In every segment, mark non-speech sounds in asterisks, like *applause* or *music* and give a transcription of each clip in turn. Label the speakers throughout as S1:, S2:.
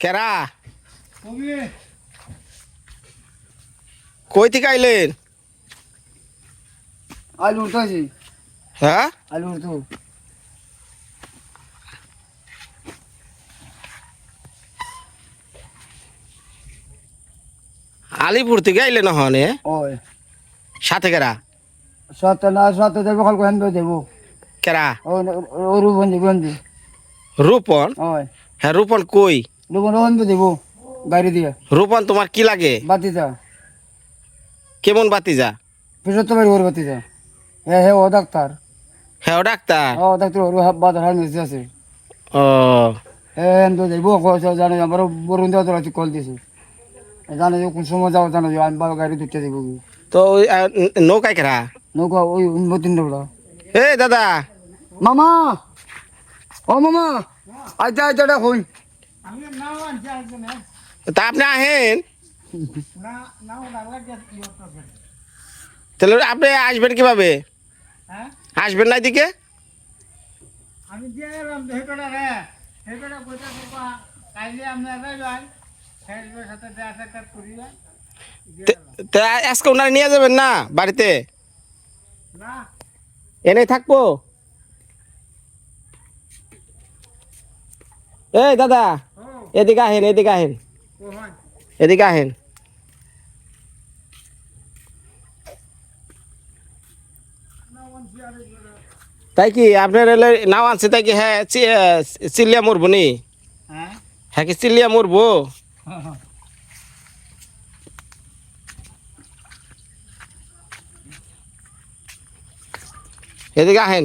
S1: কেরা? কই থেকে আইলেন?
S2: আলু উঠতেছি
S1: হ্যাঁ?
S2: আলু উঠতো
S1: আলিপুর থেকে আইলেন হনে
S2: ওই।
S1: সাথে কেরা?
S2: সত্য না সত্য দেবো কল কেন দেবো।
S1: কেরা?
S2: ও বন্দি
S1: রূপন? হ্যাঁ রূপন কই?
S2: রুবন রোহন দেবো গাড়ি দিয়ে।
S1: রূপন তোমার কি লাগে?
S2: বাতিটা
S1: কেমন বাতিজা?
S2: পিছত বাড়ি ওর বাতিটা হ্যাঁ হ্যাঁ ও ডাক্তার।
S1: হ্যাঁ ও ডাক্তার?
S2: ও ডাক্তার ওর বাজার হার নিচে আছে।
S1: ও।
S2: হ্যাঁ তো দেবো জানে আমার বরুণ দেওয়া তোরা কল দিয়েছে জানে কোন সময় যাও জানো আমি বাবা গাড়ি দুটো দেবো।
S1: তো ওই নৌকায় কেরা
S2: নৌকা ওই উন্নতিন ডোবলা
S1: এ দাদা!
S2: মামা! ও মামা! আচ্ছা আচ্ছা এটা হই।
S1: তা আপনি আহেন তাহলে আপনি আসবেন কীভাবে আসবেন না এদিকে
S2: আমি দিয়ে এলাম হেঁটোটা রে হেঁটোটা কইটা করবা কাইলে আমরা যাই ফেসবুকের সাথে দেখা সাক্ষাৎ করি
S1: তে- তা আজকে ওনারা নিয়ে যাবেন না বাড়িতে
S2: না
S1: এনে থাকব এই দাদা
S2: ও
S1: এদিকে আহেন এদিকে আহেন
S2: ও হয়
S1: এদিকে আহেন তাই কি আপনার এলে নাও আনছে তাই কি হ্যাঁ চি- আহ, চিল্লিয়া মরবো নি
S2: হ্যাঁ
S1: হ্যাঁ কি চিল্লিয়া মরবো এদিকে আহেন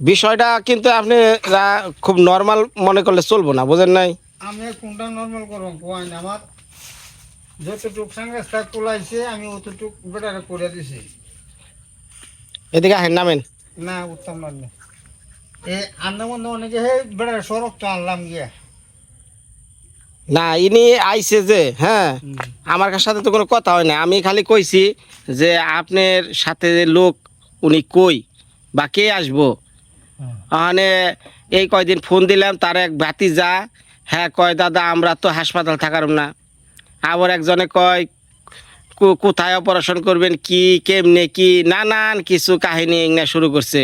S1: বিষয়টা কিন্তু আপনি খুব নর্মাল মনে করলে চলবো না বোঝেন নাই?
S2: আমি কোনটা নর্মাল করব কোয়াই না আমার? যতটুক সঙ্গে স্টাক তোলাইছে আমি অতটুক বেটারে করে দিছি।
S1: এদিকে আহেন নামেন।
S2: না উত্তম নয়। এ আন্দামান অনেকে হে বেটারে সড়ক তো আনলাম গিয়া।
S1: না ইনি আইছে যে হ্যাঁ আমার সাথে তো কোনো কথা হয় না আমি খালি কইছি যে আপনার সাথে যে লোক উনি কই বা কে আসব? মানে এই কয়দিন ফোন দিলাম তার এক ভাতি যা। হ্যাঁ কয় দাদা আমরা তো হাসপাতাল থাকার না। আবার একজনে কয় কোথায় অপারেশন করবেন? কি কেমনে কি? নানান কিছু কাহিনী ইংনা শুরু করছে।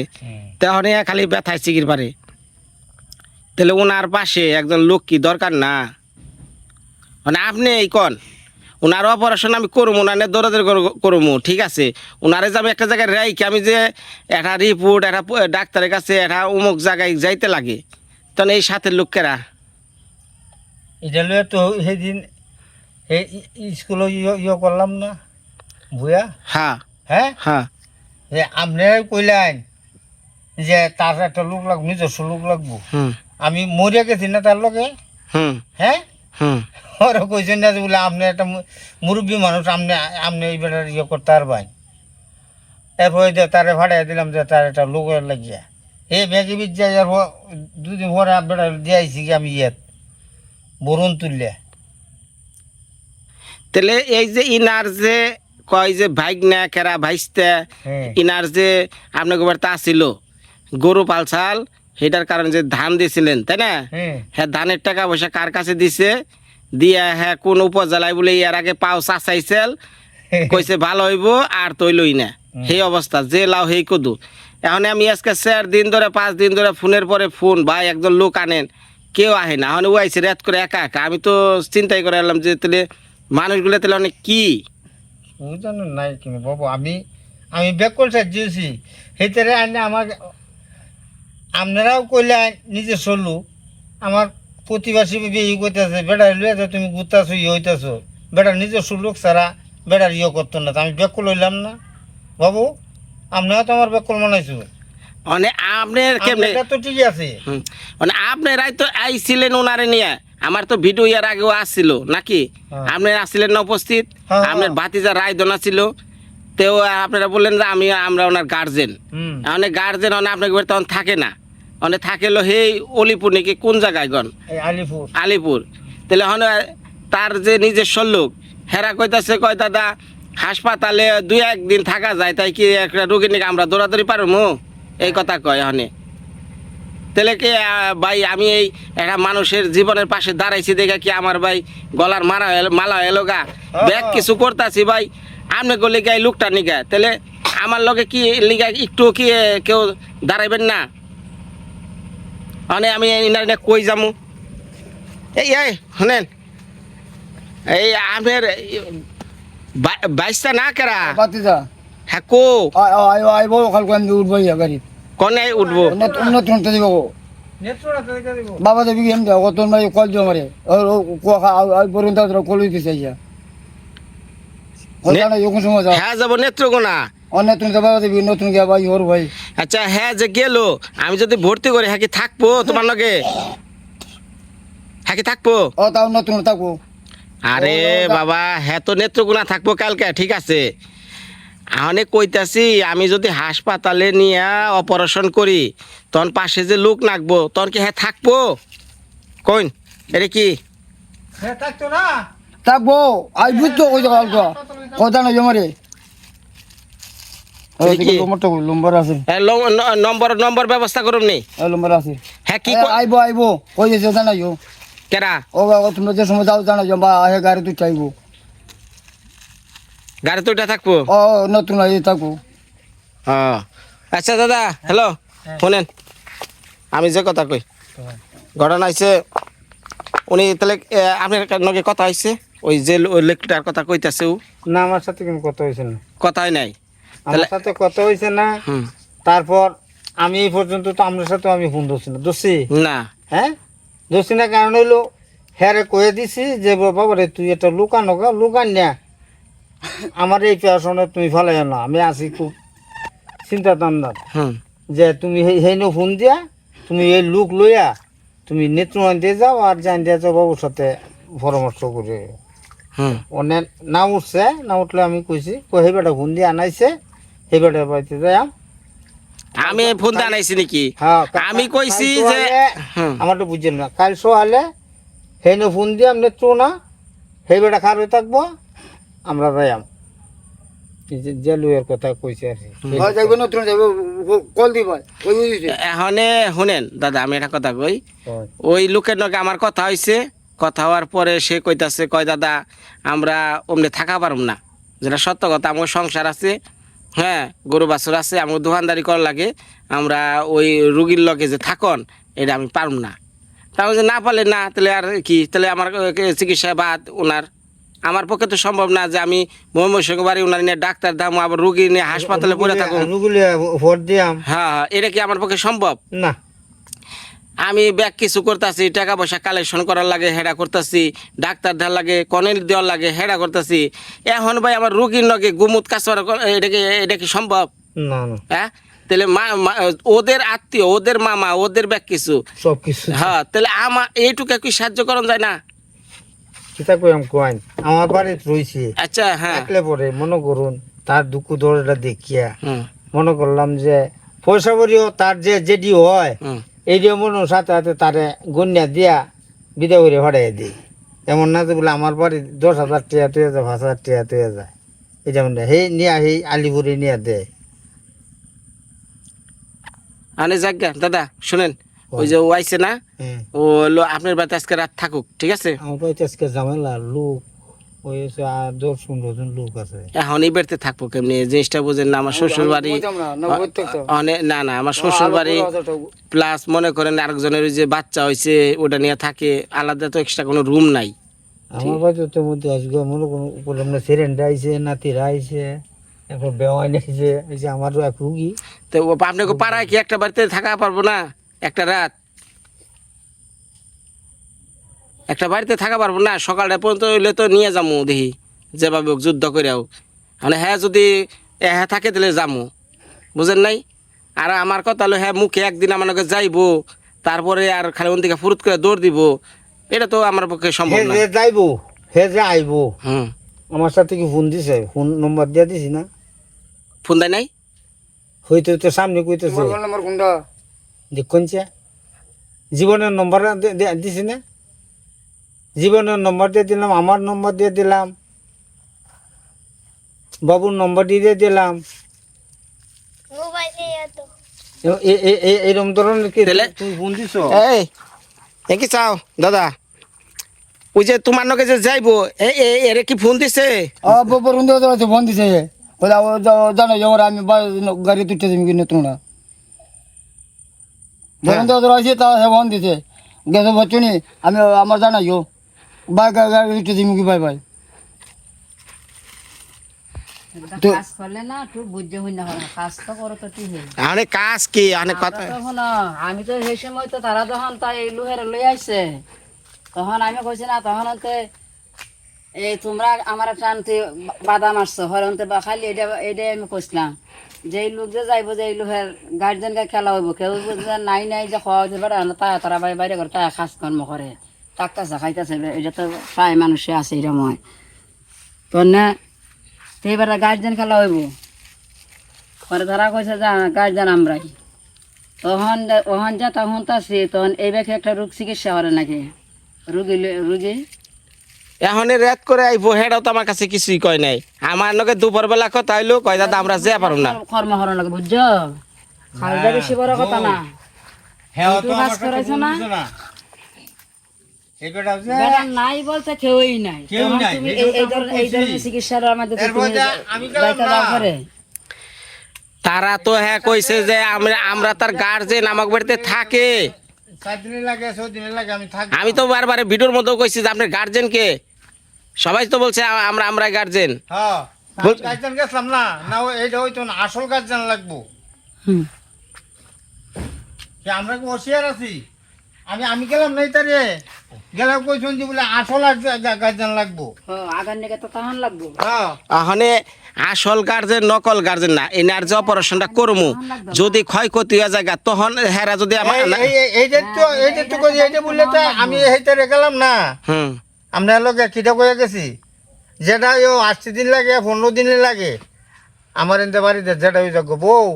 S1: তখন খালি ব্যথায় চিকির পারে। তাহলে ওনার পাশে একজন লোক কি দরকার না? মানে আপনি এই কন। ওনার অপারেশন আমি করব না নে দৌড়াদৌড়ি কর- করব ঠিক আছে? ওনারে যাবে একটা জায়গায় রাইকে আমি যে একটা রিপোর্ট একটা ডাক্তারের কাছে একটা অমুক জায়গায় যাইতে লাগে। তখন এই সাথে লোকেরা
S2: এটা লয়ে তো সেদিন স্কুলে ইয়ে করলাম না ভুয়া?
S1: হ্যাঁ।
S2: হ্যাঁ?
S1: হ্যাঁ।
S2: যে আপনারাই কইলেন যে তার একটা লোক লাগবো নিজস্ব লোক লাগবো। আমি মরিয়া গেছি না তার লগে?
S1: হুম।
S2: হ্যাঁ?
S1: হুম।
S2: ওরা কইছেন না যে বলে আপনি একটা মুরব্বী মানুষ আপনি আপনি এই বেটার ইয়ে করতে পারবেন। এরপরে যে তারে ভাড়াই দিলাম যে তার একটা লোক লাগিয়া। এই ব্যাগে বিদ্যা যার দুদিন পরে বেটা দিয়েছি কি আমি ইয়ে বরুণ তুললে
S1: তাহলে এই যে ইনার যে কয় যে ভাইক না কেরা ভাইস্তে
S2: হ্যাঁ।
S1: ইনার যে আপনাকে বাড়িতে আসছিল গরু পালছাল সেটার কারণে যে ধান দিয়েছিলেন তাই না?
S2: হ্যাঁ।
S1: হ্যাঁ ধানের টাকা পয়সা কার কাছে দিছে? দিয়া হ্যাঁ কোন উপজেলায় বলে ইয়ার আগে পাও চাচাইছিল *laughs* কইছে ভালো হইব আর তৈলই না। সেই অবস্থা যে লাও সেই কদু। এখন আমি আজকে চার দিন ধরে পাঁচ দিন ধরে ফোনের পরে ফোন ভাই একজন লোক আনেন কেউ আহে না। এখন ও আইসে রাত করে একা একা। আমি তো চিন্তাই করে এলাম যে তাহলে মানুষগুলো তাহলে অনেক কি?
S2: বুঝানো নাই কিন্তু বাবু আমি আমি ব্যাক করে সাজিয়েছি সেইটারে আনে আমাকে আপনারাও কইলে নিজে চলু। আমার প্রতিবাসী বিয়ে করতেছে বেড়া লুয়ে তো তুমি গুতাছো ইয়ে হইতেছো। বেড়া নিজস্ব লোক ছাড়া বেড়ার ইয়ে করতো না। আমি ব্যাক লইলাম না। বাবু আপনারা তো আমার ব্যাক মানাইছো।
S1: মানে আপনার কেমনে
S2: আপনারা তো ঠিক আছে।
S1: মানে আপনারাই তো আইছিলেন ওনারে নিয়ে। আমার তো ভিডিও ইয়ার আগেও আসছিল নাকি?
S2: হ্যাঁ।
S1: আপনি আসছিলেন না উপস্থিত?
S2: হ্যাঁ,
S1: আপনার
S2: হ্যাঁ।
S1: ভাতিজা রায়দনা ছিল। তেও আপনারা বললেন যে আমি আমরা ওনার গার্জেন অনেক গার্জেন অনেক আপনাকে তখন থাকে না। অনেক থাকে লো হেই অলিপুর নাকি কোন জায়গায় গন?
S2: আলিপুর।
S1: আলিপুর। তাহলে এখন তার যে নিজস্ব লোক হেরা কইতাছে কয় দাদা হাসপাতালে দুই একদিন থাকা যায় তাই কি একটা রোগী নাকি আমরা দৌড়াদৌড়ি পারব এই কথা কয় হনে। তাহলে কি ভাই আমি এই একটা মানুষের জীবনের পাশে দাঁড়াইছি দেখে কি আমার ভাই গলার মারা মালা এলো গা ব্যাগ কিছু করতেছি ভাই আপনি গলি গাই লুকটা নিগা তাহলে আমার লগে কি লিগা একটু কি কেউ দাঁড়াইবেন না? মানে আমি ইনার কই যামু? এই এই শুনেন। এই আপনার বাইশটা না কেরা হ্যাঁ কো?
S3: আই আইব কালকে আমি উঠবো ইয়া গাড়ি
S1: কনে উঠবো?
S3: নতুন তো দিব
S2: দিব।
S3: বাবা দেবী এম দেও কত মাই কল দিও মারে পর্যন্ত তোরা কল দিতে যাও
S1: হ্যাঁ যাব নেত্রকোনা
S3: তুমি নতুন গিয়া ভাই ওর ভাই।
S1: আচ্ছা হ্যাঁ যে গেল আমি যদি ভর্তি করি হ্যাঁ কি থাকব তোমার লগে? হ্যাঁ কি থাকব?
S3: ও তাও নতুন থাকব।
S1: আরে বাবা হ্যাঁ তো নেত্রকোনা থাকব কালকে ঠিক আছে? অনেক কইতাছি আমি যদি হাসপাতালে নিয়ে অপারেশন করি তখন পাশে যে লোক নাকবো তখন কি হ্যাঁ থাকব? কইন এটা কি?
S2: হ্যাঁ থাকতো না?
S3: থাকব আই বুঝতো কই কথা না জমারে
S1: এই কি?
S3: নম্বরটা নম্বর
S1: নম্বর নম্বর ব্যবস্থা করুন নি।
S3: নম্বর আছে।
S1: হ্যাঁ কি
S3: আইব আইব। কই দিছে জানাইও।
S1: কেরা?
S3: ও তোমরা যে সময় যাও জানাইও বা আহে গাড়ি তুই চাইব।
S1: গাড়ি তো থাকব?
S3: ও নতুন আই থাকব।
S1: ও আচ্ছা দাদা হ্যালো শোনেন। আমি যে কথা কই ঘটনা হয়েছে উনি তাহলে আপনার নগে কথা হয়েছে ওই যে লোকটার কথা কইতাছে ও।
S2: না আমার সাথে কোনো কথা হয়েছে না।
S1: কথা হয় নাই।
S2: আমার সাথে কথা হয়েছে না তারপর আমি এই পর্যন্ত তো আপনার সাথে আমি ফোন ধরছি না। দোষী
S1: না।
S2: হ্যাঁ? দোষী না কারণ হইল হ্যারে কয়ে দিছি যে বাবা রে তুই এটা লুকানো গা লুকান না। আমার এই পেশনে তুমি ফেলাই না। আমি আছি খুব চিন্তা তান্দার যে তুমি সেই ফোন দিয়া তুমি এই লুক লইয়া তুমি নেত্রমান দিয়ে যাও আর জান দিয়ে যাও বাবুর সাথে পরামর্শ করে। অনেক না উঠছে না উঠলে আমি কইছি কই সেই বেটা ফোন দিয়ে আনাইছে সেই বেটা বাড়িতে যাই
S1: আমি ফোন দিয়ে আনাইছি নাকি?
S2: হ্যাঁ
S1: আমি কইছি যে
S2: সকালে-
S1: হুম।
S2: আমার তো বুঝছেন না কাল সকালে সেই নো ফোন দিয়ে আমি নেত্র না সেই বেটা খার হয়ে থাকব? আমরা যাইয়াম। কি।
S3: হয় যাইব নতুন যাইব কল দিবা কই
S1: এখনে শুনেন দাদা আমি একটা কথা কই। ওই লোকের নগে আমার কথা হয়েছে কথা হওয়ার পরে সে কইতাছে কয় দাদা আমরা অমনি থাকা পারব না। যেটা সত্য কথা আমার সংসার আছে হ্যাঁ গরু বাছুর আছে আমার দোকানদারি করার লাগে আমরা ওই রুগীর লগে যে থাকন এটা আমি পারব না। তাও যে না পারলে না তাহলে আর কি? তাহলে আমার চিকিৎসা বাদ ওনার। আমার পক্ষে তো সম্ভব না যে আমি বাড়ি ওনার নিয়ে ডাক্তার দাম আবার রুগী নিয়ে হাসপাতালে পড়ে থাকুন হ্যাঁ হ্যাঁ এটা কি আমার পক্ষে সম্ভব?
S2: না।
S1: আমি ব্যাগ কিছু করতেছি টাকা পয়সা কালেকশন করার লাগে হেডা করতেছি ডাক্তার দেওয়ার লাগে কনেল দেওয়ার লাগে হেডা করতেছি। এখন ভাই আমার রুগীর নগে গুমুত কাছার এটা কি এটা কি সম্ভব?
S2: না না।
S1: হ্যাঁ? তাহলে মা ওদের আত্মীয় ওদের মামা ওদের ব্যাগ কিছু।
S2: সব কিছু
S1: হ্যাঁ তাহলে আমার এইটুকু কি সাহায্য করন যায় না?
S2: আমার বাড়িতে রইছে।
S1: আচ্ছা হ্যাঁ।
S2: একলে পরে মনে করুন তার দুঃখ দরটা দেখিয়া
S1: হুম।
S2: মনে করলাম যে পয়সা তার যে যেটি হয় এই যে মনে সাথে সাথে তারে গন্যা দিয়া বিদা করে হরাই দিই। এমন না যে বলে আমার বাড়ি দশ হাজার টিয়া তুই যায় পাঁচ হাজার টিয়া তুই যায় এটা মানে সেই নিয়া সেই আলিপুরে নিয়া দেয়
S1: আনে যাজ্ঞা দাদা শুনেন ওই যে ও আইছে না
S2: হ্যাঁ।
S1: ও আপনার বাড়িতে আজকে রাত থাকুক ঠিক আছে?
S2: আমার বাড়িতে আজকে ঝামেলা লোক ওই হচ্ছে আর দশ পনেরো জন লোক আছে।
S1: এখন এই বাড়িতে থাকব কেমনি? জিনিসটা বুঝেন না আমার শ্বশুর বাড়ি
S3: না
S1: অনেক না না আমার শ্বশুর বাড়ি প্লাস মনে করেন আরেকজনের ওই যে বাচ্চা হয়েছে ওটা নিয়ে থাকে আলাদা তো এক্সট্রা কোনো রুম নাই।
S2: আমার বাড়িতে মধ্যে মনে কোনো উপরে আমরা সিরেন্ডা আইছে নাতিরা আইছে এখন বেওয়াইন আইছে এই যে আমারও এক রুগী।
S1: তো আপনাকে পাড়ায় কি একটা বাড়িতে থাকা পারব না? একটা রাত? একটা বাড়িতে থাকা পারব না সকালটা পর্যন্ত হইলে তো নিয়ে যাব দেখি যেভাবে হোক যুদ্ধ করেও মানে হ্যাঁ যদি এ হ্যাঁ থাকে তাহলে যামু বুঝেন নাই? আর আমার কথা হলো হ্যাঁ মুখে একদিন আমাকে যাইবো তারপরে আর খালি ওন দিকে ফুরুত করে দৌড় দিব এটা তো আমার পক্ষে সম্ভব
S2: হে
S1: না।
S2: যাইবো হে যে আইবো
S1: হুম।
S2: আমার সাথে কি ফোন দিছে? ফোন নম্বর দিয়ে দিছি না?
S1: ফোন দেয় নাই?
S2: হইতে তো সামনে কইতেছে।
S3: নম্বর কোনটা?
S2: দেখুনছে জীবনের নম্বর দিছি না? জীবনের নম্বর দিয়ে দিলাম আমার নম্বর দিয়ে দিলাম বাবুর নম্বর দিয়ে দিলাম। এ- এ- এ- এ- এরম ধরনের কি ফোন দিছ?
S1: এই এ কি চাও দাদা? ওই যে তোমার নকে যে যাইবো এ এ- এরে কি ফোন দিছে?
S3: ফোন দিছে জানো আমি গাড়ি তুলতে যাবি কিন্তু তোমরা? বরুণ দাদা আছে তা ফোন দিছে। গেছে বচ্চনি আমি আমার জানাইও বাই কি বাই বাই। তো-
S4: কাজ করলে না একটু বুঝতে হই না না। কাজ তো করো তো ঠিক হই
S1: অনেক কাজ কি? অনেক কথা
S4: আমি তো সেই সময় তো তারা যখন তাই লুহের লই আইছে তখন আমি কইছি না তখন এই তোমরা আমার টানতে বাধা মারছো হরন্তে বা খালি এটা এটাই আমি কইছিলাম। যে এই লোক যে যাইব যে এই লোকের গার্জেনকে খেলা হইব কেউ নাই নাই যে খাওয়া তারা বাইরে বাইরে করে তাই কাজ কর্ম করে। টাকতেছে খাইতেছে এটা তো প্রায় মানুষে আছে এরকম হয় তো না তো এবার গার্জেন খেলা হইব। পরে তারা কইছে যে গার্জেন আমরাই তখন ওহন যা তখন তো আছে তখন এই ব্যাগে একটা রোগ চিকিৎসা করে নাকি? রুগী রুগী
S1: এখন রেত করে আইবো হেডাও তো আমার কাছে কিছুই কয় নাই। আমার নকে দুপুর বেলা কথা হইল কয় দাদা আমরা যে পারুম না।
S4: কর্ম হরণ লাগে বুঝছ বেশি বড় কথা না।
S2: হ্যাঁ তো আমার
S4: না?
S2: দিছ না এই বেটা হচ্ছে
S4: বেটা নাই বলতে কেউই নাই। এই- ধরনের। চিকিৎসার আমাদের
S1: তারা তো হ্যাঁ কইছে যে আমরা আমরা তার গার্জেন আমার বাড়িতে থাকে।
S2: সাত দিনে লাগে ছয় দিনে লাগে আমি
S1: তো বারবার ভিডিওর মধ্যে কইছি যে আপনার গার্জেন কে। সবাই তো বলছে আমরা আমরা গার্জেন
S2: হ্যাঁ গার্জেন গেছিলাম না। না এইটা হইতো না আসল গার্জেন লাগবো। আমরা কি হোশিয়ার আছি? আমি আমি গেলাম নাই তারে গেলাম কইছেন যে বলে আসল গার্জেন লাগবো।
S4: আগার নিকে তো তখন লাগবো।
S2: হ্যাঁ
S1: আসল গার্জেন নকল গার্জেন না এনার যে অপারেশনটা করমু যদি ক্ষয়ক্ষতি হয়ে যায় তখন হেরা যদি আমার
S2: এই- এই- এই- এইটা তো এইটা তো কই এইটা বললে তো আমি এইটারে গেলাম না।
S1: হুম।
S2: আমরা লোক কিটা কয়ে গেছি যেটা ও আশি দিন লাগে পনেরো দিন লাগে আমার এনতে বাড়িতে যেটা ওই যাব বউ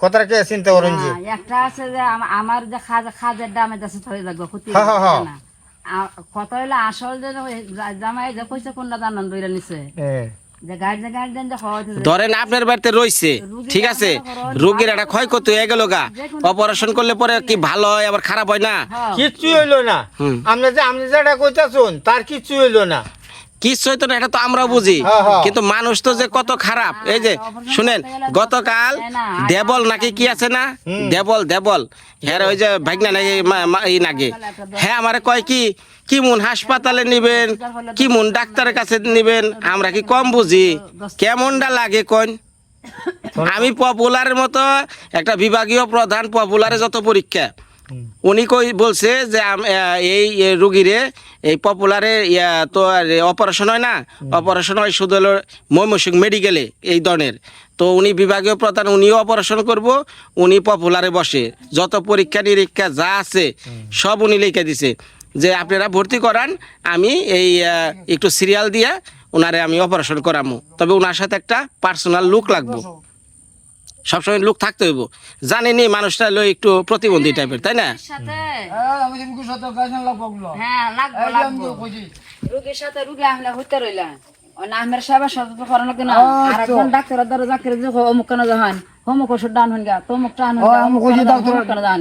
S2: কথাটা কে চিন্তা করেন যে
S4: না, একটা আছে যে আমার যে খাজ খাজের দামে যাচ্ছে তো যাব ক্ষতি। না। আ- হইলে আসল যে জামাই যে কইছে কোনটা জানান দইরা নিছে। যে গার্জেন গার্জেন যে খাওয়াইতে
S1: ধরেন আপনার বাড়িতে রইছে ঠিক আছে রোগীর একটা ক্ষয়ক্ষতি হয়ে গেল গা অপারেশন করলে পরে কি ভালো হয় আবার খারাপ হয় না
S4: হ্যাঁ।
S2: কিচ্ছু হইল না। আপনি যে আপনি যেটা কইতাছুন তার কিচ্ছু হইল না
S1: কিছু হইতো না এটা তো আমরা বুঝি।
S2: হ্যাঁ, হ্যাঁ।
S1: কিন্তু মানুষ তো যে কত খারাপ। এই যে শুনেন গতকাল দেবল নাকি কি আছে না? দেবল দেবল। হ্যাঁ ওই যে ভাগনা নাকি এই নাকি হ্যাঁ আমারে কয় কি কি মন হাসপাতালে নিবেন কি মন ডাক্তারের কাছে নিবেন আমরা কি কম বুঝি? কেমনটা লাগে কোন আমি পপুলারের মতো একটা বিভাগীয় প্রধান পপুলারে যত পরীক্ষা। উনি কই বলছে যে এই রুগীরে এই পপুলারে ইয়া তো অপারেশন হয় না। অপারেশন হয় শুধু হলো ময়মনসিং মেডিকেলে এই ধরনের। তো উনি বিভাগীয় প্রধান উনিও অপারেশন করব উনি পপুলারে বসে। যত পরীক্ষা নিরীক্ষা যা আছে সব উনি লিখে দিছে। যে আপনারা ভর্তি করান আমি এই একটু সিরিয়াল দিয়ে ওনারে আমি অপারেশন করামু। তবে ওনার সাথে একটা পার্সোনাল লুক লাগবো। সবসময় লোক থাকতে হইব। জানেনি মানুষটা হলো একটু প্রতিবন্ধী টাইপের তাই না?
S4: সাথে।
S3: হ্যাঁ।
S4: হ্যাঁ। রুগীর সাথে রুগী হইতে সেবা করানো কিনা
S3: আচ্ছা।
S4: আর একজন ডাক্তারের দ্বারা চাকরি যে অমুক কেন জাহান? অমুক ওষুধ ডান হন গা তমুক টান হন গা
S3: আমি
S4: অমুক
S3: কইছি ডাক্তার-
S4: কেন জাহান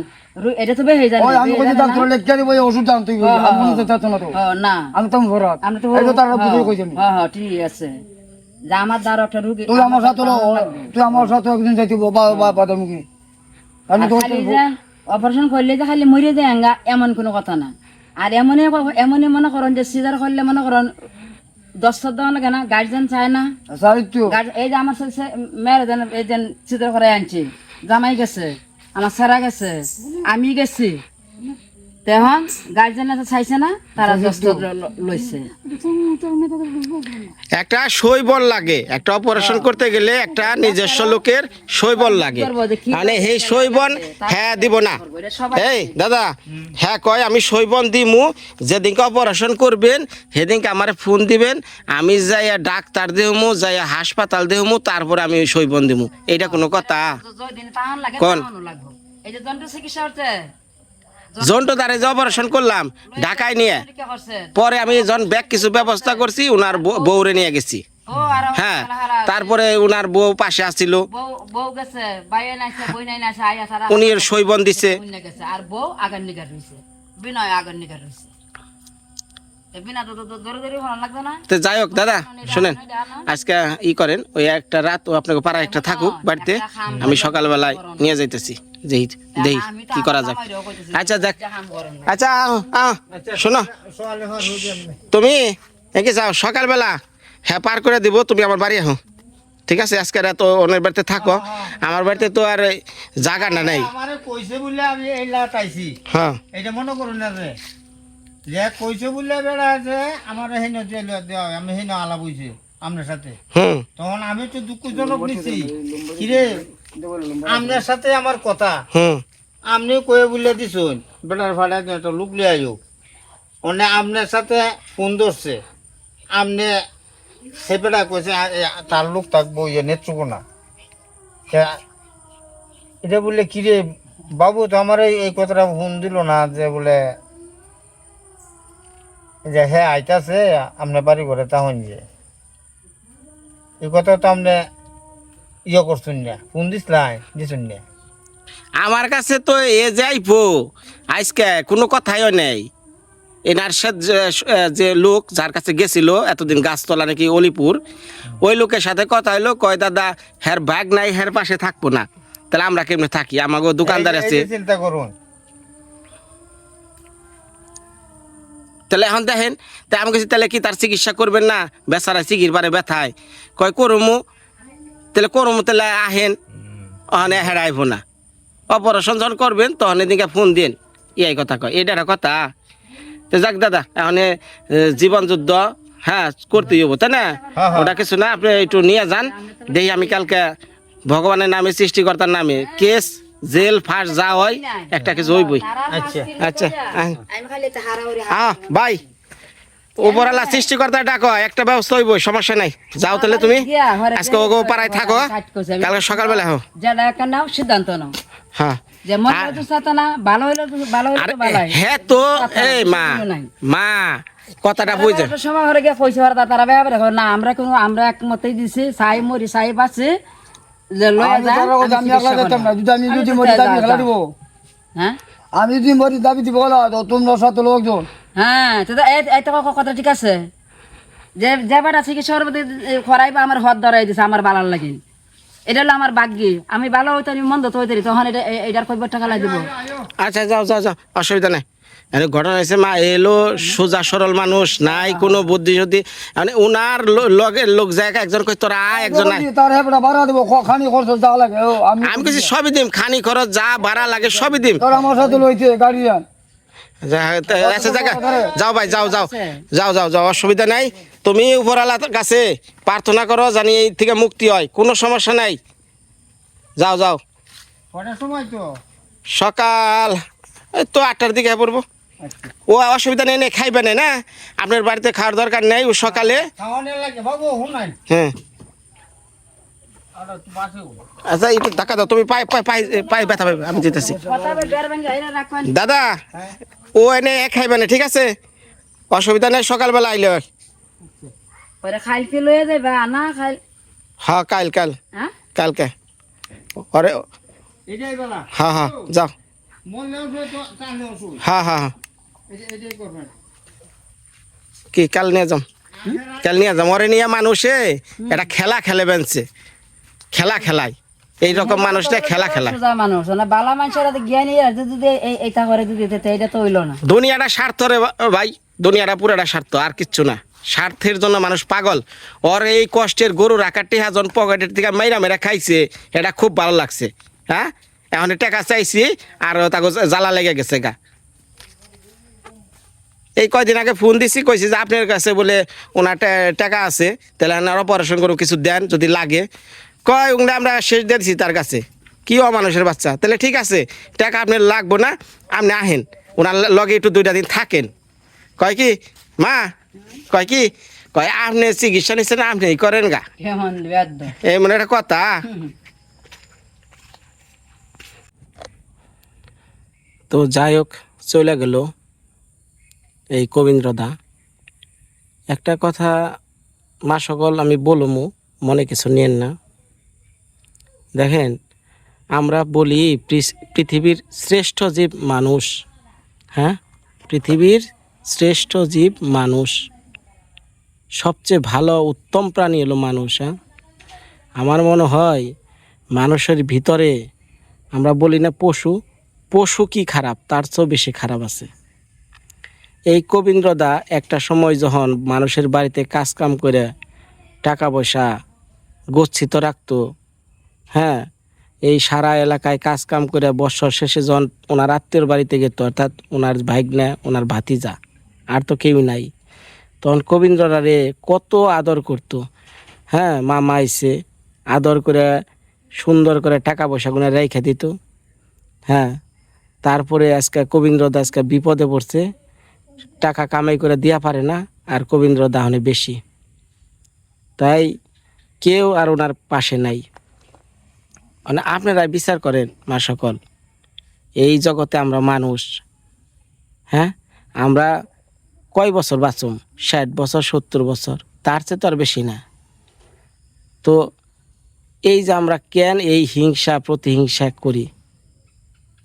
S4: এটা তো বেহে জানি
S3: আমি কইছি ডাক্তার লেখা দিব ওষুধ জানতে হবে
S4: হ্যাঁ,
S3: আমি তো না। আমি তো বুঝে কইছি
S4: হ্যাঁ হ্যাঁ ঠিক আছে। যে আমার দ্বারা একটা রুগী
S3: তুই আমার সাথে তুই আমার সাথে একদিন যাইতে বাদামুখী আমি
S4: অপারেশন করলে যে খালি মরে যায় আঙ্গা এমন কোনো কথা না। আর এমনই ক- এমনই মনে করেন যে সিজার করলে মনে করেন দশ দেওয়া লাগে না গার্জেন চায় না। এই যে আমার মেয়ের এই যে চিত্র করে আনছি। জামাই গেছে আমার সেরা গেছে আমি গেছি। তখন গার্জেন চাইছে না তারা দস্ত লইছে।
S1: একটা শৈবল লাগে একটা অপারেশন করতে গেলে একটা নিজস্ব লোকের শৈবল লাগে। মানে এই শৈবন হ্যাঁ দিব না। এই দাদা হ্যাঁ কয় আমি শৈবন দিমু যেদিনকে অপারেশন করবেন সেদিনকে আমার ফোন দিবেন আমি যাইয়া ডাক্তার দেহমু যাইয়া হাসপাতাল দেহমু তারপরে আমি ওই শৈবন দিমু। এটা কোনো কথা।
S4: দিন
S1: কোন?
S4: এই যে চিকিৎসা হচ্ছে
S1: জন্টু তারে যে অপারেশন করলাম ঢাকায় নিয়ে। পরে আমি জন ব্যাগ কিছু ব্যবস্থা করছি উনার বউ- বউরে নিয়ে গেছি। হ্যাঁ তারপরে উনার বউ পাশে আসছিল। উনি সইবন দিছে।
S4: আর বউ আগার নিগার রইছে বিনয় আগার নিগার বিনা তো
S1: যাই হোক দাদা শোনেন আজকে ই করেন ওই একটা রাত ও আপনাকে পাড়া একটা থাকুক বাড়িতে আমি সকালবেলায় নিয়ে যাইতেছি। যেই দেই কি করা যাক। আচ্ছা দেখ। আচ্ছা আহ, আহ, শোনো।
S2: হয়ে
S1: তুমি একে যাও সকালবেলা হ্যাঁ পার করে দিব তুমি আমার বাড়ি আহ। ঠিক আছে আজকে রাত অন্যের বাড়িতে থাকো। আমার বাড়িতে তো আর জায়গা না নাই।
S2: আমারে কইছে বলে আমি এই লাট আইছি।
S1: হ্যাঁ।
S2: এটা মনে করুন না রে। যে কইছে বলে বেড়া আছে আমার হেন দেওয়া আমি হেন আলাপ হইছে আপনার সাথে।
S1: হুম।
S2: তখন আমি তো দুঃখজনক নিছি। কিরে? আপনার সাথে আমার কথা।
S1: হুম।
S2: আপনি কয়ে বলে দিছুন বেটার ভাড়া একটা লোক লিয়ে আইও। মানে আপনার সাথে ফোন ধরছে। আপনি সে বেটা কইছে তার লোক থাকব ইয়ে নেত্রকোনা। এটা বললে কিরে? বাবু তো আমার এই এই কথাটা ফোন দিল না যে বলে যে হ্যাঁ আইতাছে আপনি বাড়ি করে তখন যে। এই কথা তো আপনি ইয়ে করছেন না ফোন দিসলাই দিছেন না।
S1: আমার কাছে তো এ যাইবো আজকে কোনো কথাইও নেই। এনার সাথে যে- লোক যার কাছে গেছিল এতদিন গাছতলা নাকি অলিপুর ওই লোকের সাথে কথা হইল কয় দাদা হ্যার ব্যাগ নাই হ্যার পাশে থাকব না। তাহলে আমরা কেমনে থাকি? আমাকে দোকানদার আছে।
S2: চিন্তা করুন
S1: তাহলে এখন দেখেন তা আমি কাছে তাহলে কি তার চিকিৎসা করবেন না? বেচারা চিকির বারে ব্যথায়। কয় করমু? তাহলে করমু তাহলে আহেন। অহনে হেরাইব না। অপারেশন যখন করবেন তখন এদিকে ফোন দিন। ইয়াই কথা কয় এটা একটা কথা। তো যাক দাদা এখন জীবন যুদ্ধ হ্যাঁ করতেই হব তাই না?
S2: হ্যাঁ, হ্যাঁ।
S1: ওটা কিছু না আপনি একটু নিয়ে যান। দেখি আমি কালকে ভগবানের নামে সৃষ্টিকর্তার নামে। কেস জেল ফাঁস যা হয় একটা কিছু হইবই।
S2: আচ্ছা,
S1: আচ্ছা, ভাই উপরালা সৃষ্টিকর্তা ডাকো একটা ব্যবস্থা হইব সমস্যা নাই। যাও তাহলে তুমি। আজকে ওগো পাড়ায় থাকো। কালকে সকালবেলা হো
S4: একটা নাও সিদ্ধান্ত নাও।
S1: হ্যাঁ। হ্যাঁ তো এই মা মা কথাটা বুঝে।
S4: সময় হলে গিয়ে পয়সা তারা না আমরা কোনো আমরা একমতেই দিছি সাই মরি সাই বাঁচে যে লয়ে
S3: আমি একলা যেতাম না। যদি আমি
S4: আমি
S3: যদি মরি দাবি খেলা দিব।
S4: হ্যাঁ?
S3: আমি যদি মরি দাবি দিব বলা তো তোমরা সাথে লোকজন।
S4: হ্যাঁ তো কথা ঠিক আছে? যে যে বেটা চিকিৎসা খরাইবা আমার হদ ধরাই দিছে আমার ভালো লাগে। এটা হলো আমার ভাগ্যি। আমি ভালো হইতে আমি মন্দ হইতে তখন এটা এটার কইবার টাকা দিব?
S1: আচ্ছা যাও যাও যাও অসুবিধা নাই। ঘটনা হয়েছে মা এলো সোজা সরল মানুষ নাই কোনো বুদ্ধি যদি। মানে উনার লগের লোক জায়গা একজন কই তোরা আয় একজন
S3: ও আমি
S1: কিছু সবই দিম খানি খরচ যা ভাড়া লাগে সবই দিম।
S3: আমার সাথে লইছে গার্ডিয়ান
S1: যাও ভাই যাও যাও। যাও যাও যাও অসুবিধা নাই। তুমি উপরালার কাছে প্রার্থনা করো জানি এই থেকে মুক্তি হয় কোনো সমস্যা নাই। যাও যাও।
S2: সময় তো?
S1: সকাল। এই তো আটটার দিকে পড়ব ও অসুবিধা নেই নেই খাইবে না না? আপনার বাড়িতে খাওয়ার দরকার নেই ও সকালে।
S2: খাওয়ানোর লাগে বাবু শুনাই
S1: হ্যাঁ। আচ্ছা একটু টাকা দাও তুমি পায়ে পায়ে পায়ে পায়ে ব্যথা পাবে আমি যেতেছি দাদা ও এনে এক খাইবে না ঠিক আছে? অসুবিধা নেই সকালবেলা আইলে। হয়।
S4: লয়ে না
S1: হ্যাঁ কাল কাল।
S4: হ্যাঁ?
S1: কালকে। অরে হ্যাঁ হ্যাঁ যাও। হ্যাঁ হ্যাঁ হ্যাঁ। কি কাল নিয়ে যাম? কাল নিয়ে যাম। ওরে নিয়ে মানুষে এটা খেলা খেলে বেনছে। খেলা খেলায় এই রকম মানুষটা খেলা খেলায়।
S4: মানুষ না বালা মানুষের হাতে জ্ঞান আছে, যদি এইটা করে দিতে দিতে এটা তো হইল না।
S1: দুনিয়াটা স্বার্থ রে ভাই দুনিয়াটা পুরোটা স্বার্থ আর কিচ্ছু না। স্বার্থের জন্য মানুষ পাগল। ওর এই কষ্টের গরু রাখার টিহাজন পকেটের থেকে মাইরা মেরা খাইছে এটা খুব ভালো লাগছে। হ্যাঁ? এখন টাকা চাইছি আর তাকে জ্বালা লেগে গেছে গা। এই কয়দিন আগে ফোন দিছি কইছি যে আপনার কাছে বলে ওনার টাকা আছে তাহলে আপনার অপারেশন করে কিছু দেন যদি লাগে। কয় উংরা আমরা শেষ দিয়ে দিছি তার কাছে। কি মানুষের বাচ্চা? তাহলে ঠিক আছে টাকা আপনার লাগবো না আপনি আহেন। ওনার লগে একটু দুইটা দিন থাকেন। কয় কি মা কয় কি কয় আপনি চিকিৎসা নিচ্ছেন আপনি করেন গা। এই মনে একটা কথা। তো যাই হোক চলে গেল। এই কবীন্দ্রদা একটা কথা মা সকল আমি বলমু, মনে কিছু নিয়েন না। দেখেন, আমরা বলি পৃথিবীর শ্রেষ্ঠ জীব মানুষ। হ্যাঁ? পৃথিবীর শ্রেষ্ঠ জীব মানুষ। সবচেয়ে ভালো, উত্তম প্রাণী হলো মানুষ হ্যাঁ? আমার মনে হয় মানুষের ভিতরে আমরা বলি না পশু। পশু কি খারাপ? তার চেয়েও বেশি খারাপ আছে। এই কবীন্দ্রদা একটা সময় যখন মানুষের বাড়িতে কাজ কাম করে টাকা পয়সা গচ্ছিত রাখতো হ্যাঁ এই সারা এলাকায় কাজ কাম করে বৎসর শেষে যখন ওনার আত্মীয়র বাড়িতে গেত, অর্থাৎ ওনার ভাইগনা, ওনার ভাতিজা, আর তো কেউ নাই, তখন কবীন্দ্ররারে কত আদর করতো হ্যাঁ মামা আইসে আদর করে সুন্দর করে টাকা পয়সাগুলো রেখে দিত হ্যাঁ তারপরে আজকে কবীন্দ্রদা আজকে বিপদে পড়ছে টাকা কামাই করে দিয়া পারে না, আর কবীন্দ্র দাহনে বেশি। তাই কেউ আর ওনার পাশে নাই। মানে আপনারা বিচার করেন, মা সকল। এই জগতে আমরা মানুষ। হ্যাঁ? আমরা কয় বছর বাঁচুম? ষাট বছর, সত্তর বছর? তার চেয়ে তো আর বেশি না। তো এই যে আমরা কেন এই হিংসা, প্রতিহিংসা করি?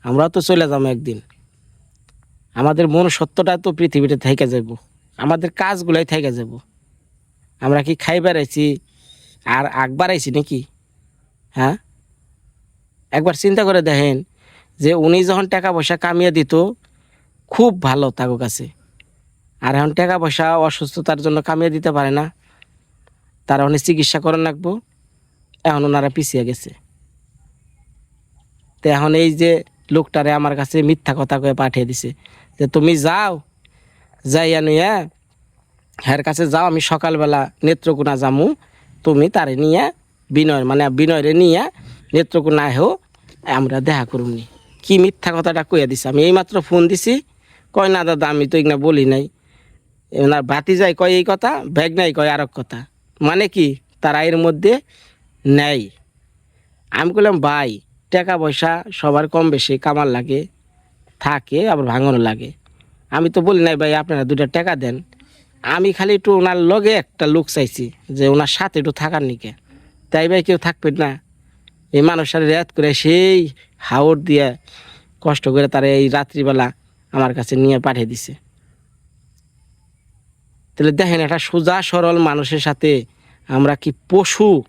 S1: আমরা তো চলে যাব একদিন। আমাদের মনুষ্যত্বটা তো পৃথিবীতে থেকে যাব আমাদের কাজগুলাই থেকে যাব আমরা কি খাই বেড়াইছি? আর আগ বাড়াইছি নাকি? হ্যাঁ? একবার চিন্তা করে দেখেন যে উনি যখন টাকা পয়সা কামিয়ে দিত, খুব ভালো তাগো কাছে। আর এখন টাকা পয়সা অসুস্থতার জন্য কামিয়ে দিতে পারে না। তারা অনেক চিকিৎসা করার লাগবো। এখন ওনারা পিছিয়ে গেছে। তো এখন এই যে লোকটারে আমার কাছে মিথ্যা কথা কয়ে পাঠিয়ে দিছে। যে তুমি যাও, যাইয়া নিয়ে হ্যার কাছে যাও, আমি সকালবেলা নেত্রকোনা যামু। তুমি তারে নিয়ে বিনয় মানে বিনয়রে নিয়ে নেত্রকোনা হেও, আমরা দেখা করুমনি। কি মিথ্যা কথাটা কইয়া দিছে? আমি এইমাত্র ফোন দিছি, কয় না দাদা, আমি তো এগুলা বলি নাই। ভাতি যায় কয় এই কথা ব্যাগ নাই কয় আরেক কথা। মানে কি? তারা এর মধ্যে নেই। আমি বললাম ভাই, টাকা পয়সা সবার কম বেশি, কামার লাগে। থাকে, আবার ভাঙানো লাগে। আমি তো বলি নাই, ভাই, আপনারা দুটা টাকা দেন। আমি খালি একটু ওনার লগে একটা লোক চাইছি, যে ওনার সাথে একটু থাকার নিকে। তাই ভাই, কেউ থাকবেন না। এই মানুষের রেয়াত করে সেই হাওড় দিয়ে কষ্ট করে তারা এই রাত্রিবেলা আমার কাছে নিয়ে পাঠিয়ে দিছে। তাহলে দেখেন, একটা সোজা সরল মানুষের সাথে আমরা কি পশু?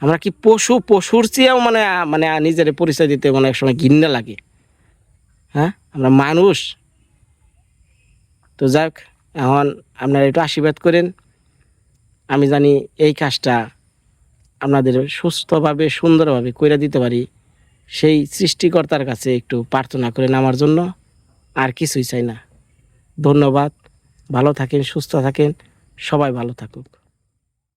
S1: আমরা কি পশু? পশুর চেয়েও মানে মানে নিজের পরিচয় দিতে মানে এক সময় ঘিন্না লাগে। হ্যাঁ? আমরা মানুষ। তো যাক এখন আপনারা একটু আশীর্বাদ করেন। আমি জানি এই কাজটা আপনাদের সুস্থভাবে, সুন্দরভাবে করে দিতে পারি। সেই সৃষ্টিকর্তার কাছে একটু প্রার্থনা করেন আমার জন্য। আর কিছুই চাই না। ধন্যবাদ। ভালো থাকেন, সুস্থ থাকেন। সবাই ভালো থাকুক।